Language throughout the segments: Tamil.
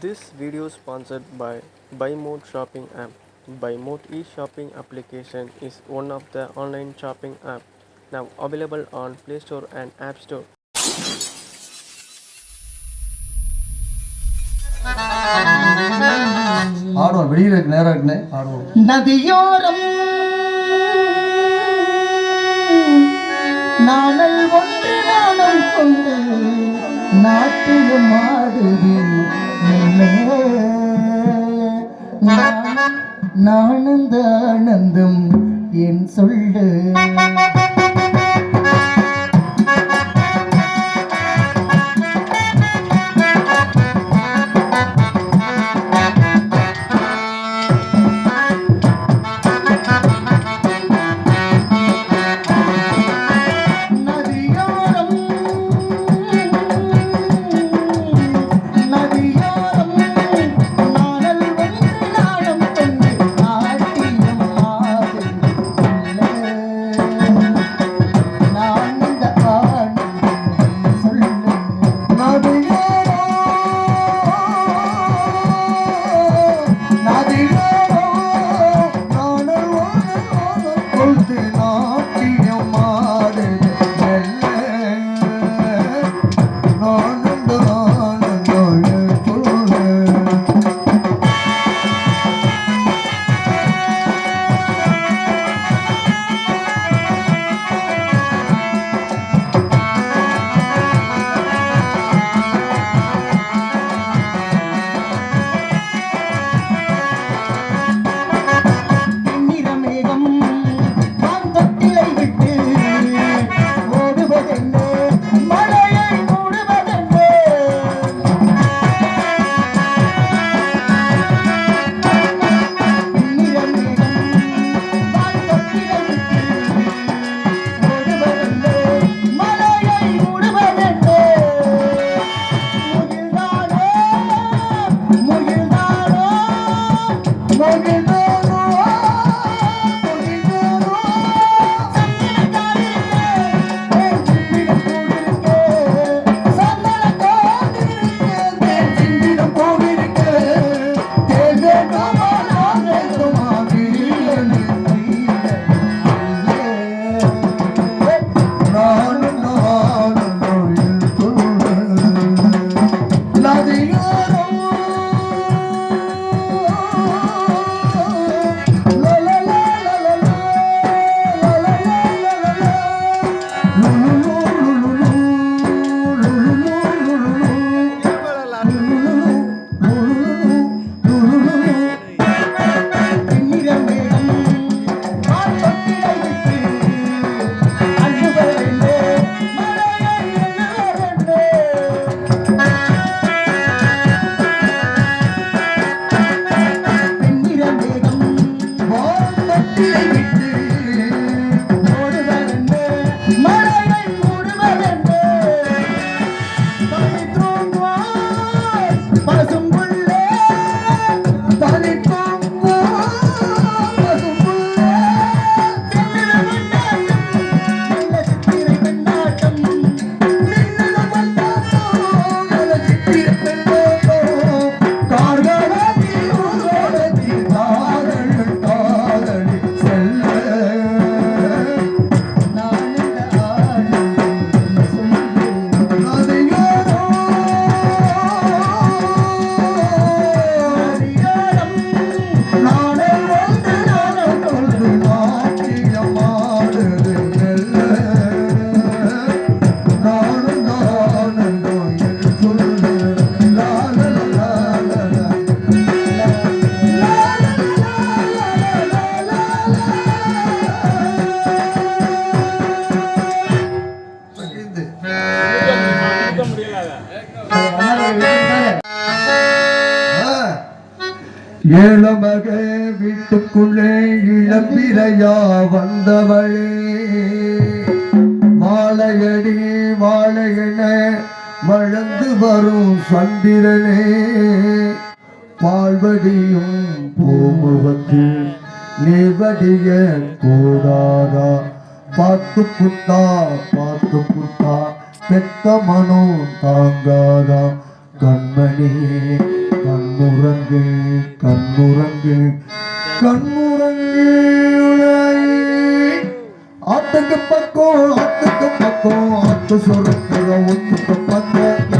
This video is sponsored by BuyMode shopping app. BuyMode e-shopping application is one of the online shopping app now available on Play Store and App Store. ஆடுவோம் வெளியில இருக்கு நேரம் இருக்குன்னு ஆடுவோம் நதியோரம் நாணல் ஒன்று நாணம் கொண்டு நாட்டியம் ஆடுது நானந்த ஆனந்தம் என் சொல்லு Nadiwa. வந்தவளே. மாலையடி வாழையென வளர்ந்து வரும் சந்திரனே. பால்வடியும் பூமுகத்து நேவடிய கூடாதா? பார்த்து புத்தா பார்த்து புத்தா பெத்த மனோ தாங்காதா? கண்மணி கண்ணுறங்கு கண்ணுறங்கு கண்மு ஆத்துக்கு பக்கம் ஆத்துக்கு பக்கம். ஆத்து சுரக்கிற ஒத்துக்கு பக்கம்.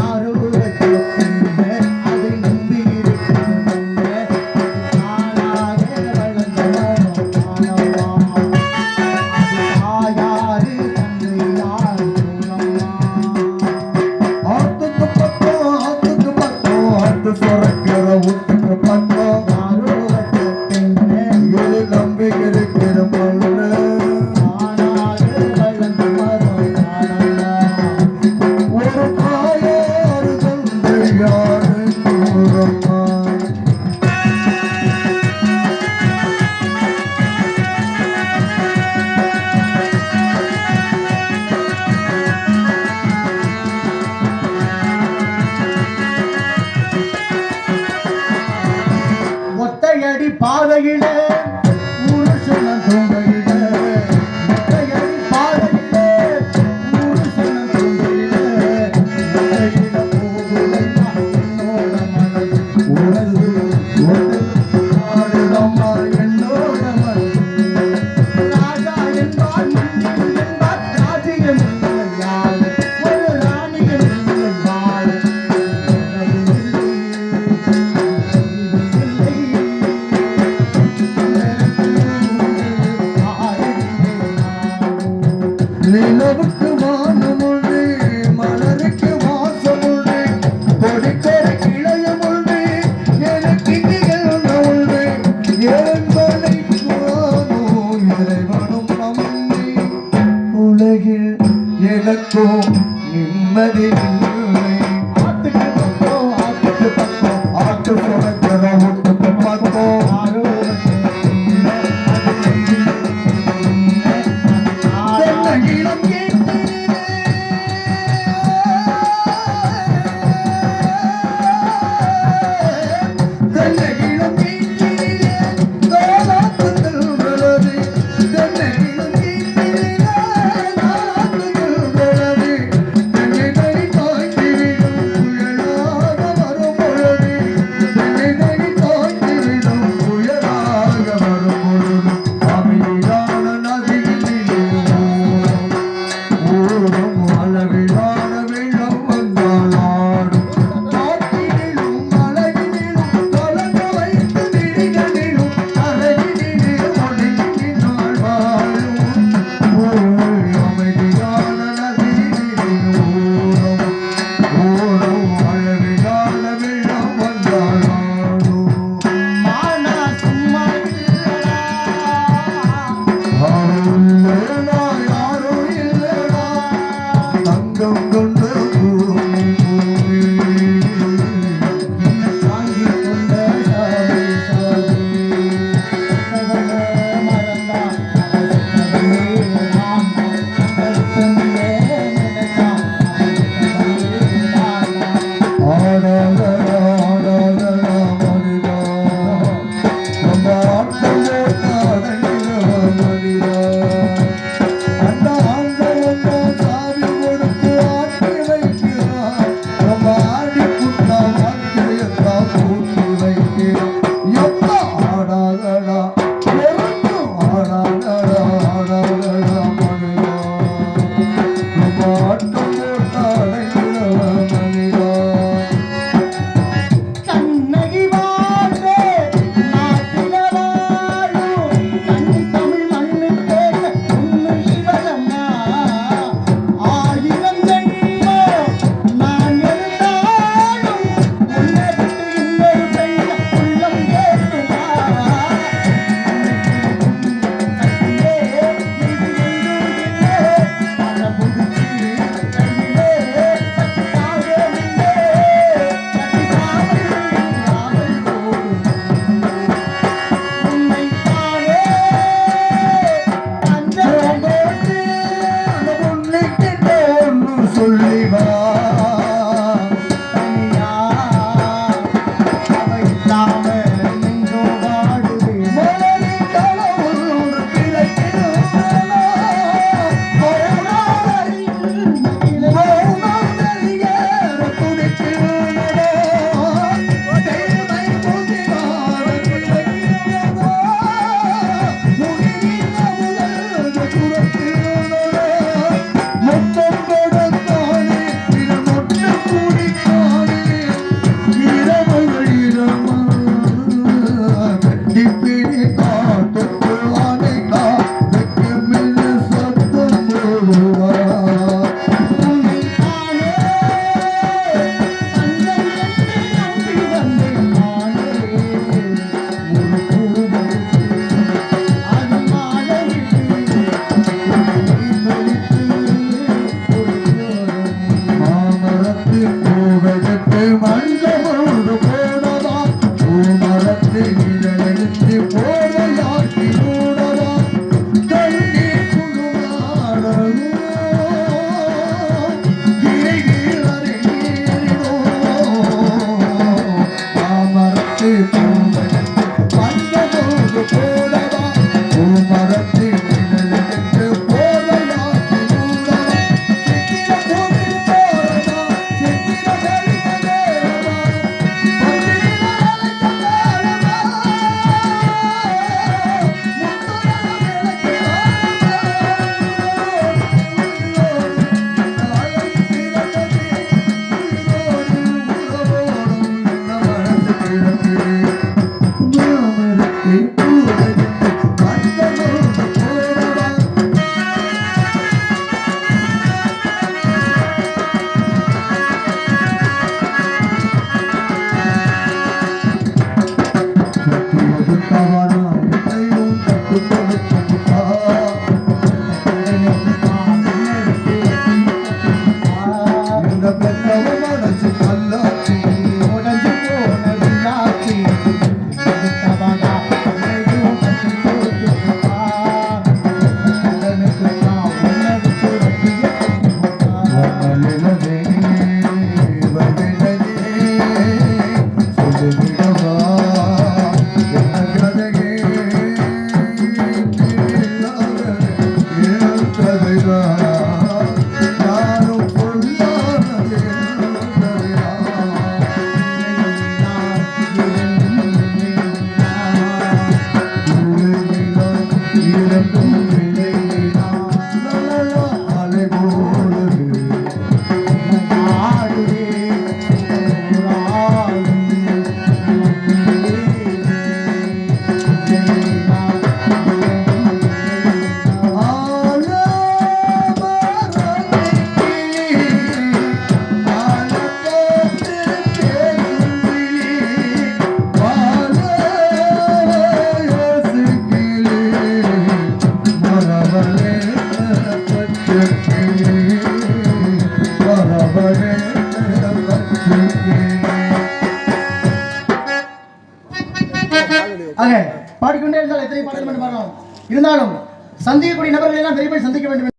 பாடிக்கொண்டே சந்திக்கக்கூடிய நபர்களை எல்லாம் விரைவில் சந்திக்க வேண்டும்